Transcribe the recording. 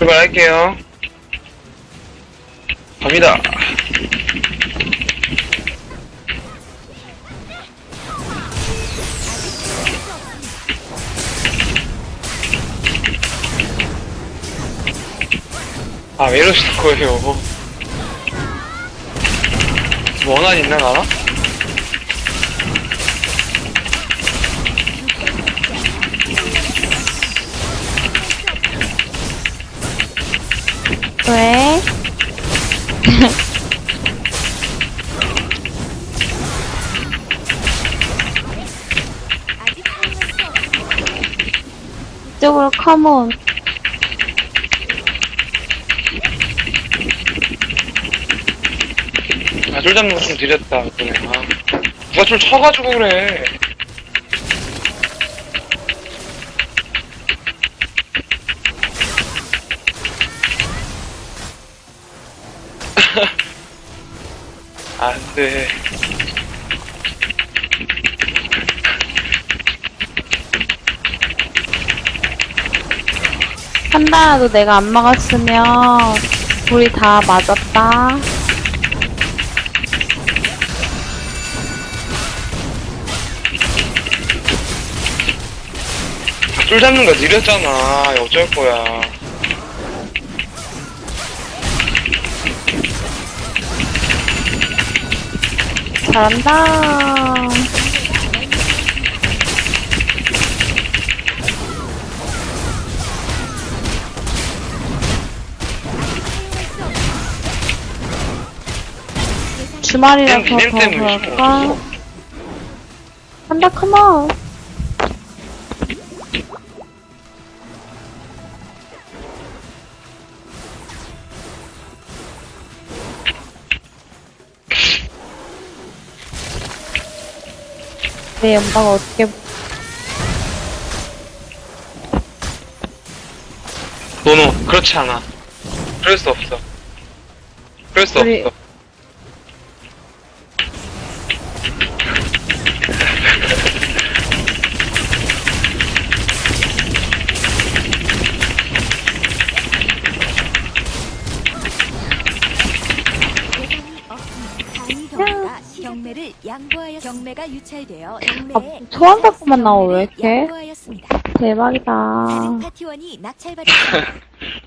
출발할게요. 갑니다. 아, 왜 이러시는 거예요? 뭐 원한 있나, 나라? 왜? 이쪽으로 컴온. 아, 쫄 잡는 거좀 느렸다, 그래. 아. 누가 쫄 쳐가지고 그래. 안 돼. 판다도 내가 안 막았으면 우리 다 맞았다. 쫄 잡는 거 느렸잖아. 어쩔 거야. 잘한다. 주말이라서 님, 님더 때문에 그럴까? 쉬워. 한다 컴온. 내 연방을 어떻게 노노, 그렇지 않아. 그럴 수 없어. 그럴 수 우리- 없어. 경매가 경매를 양보하였 경매가 유찰되어 아, 경매에 소환 갖고만 나와 왜 이렇게 양보하였습니다. 대박이다. 다른 파티원이 낙찰받았습니다.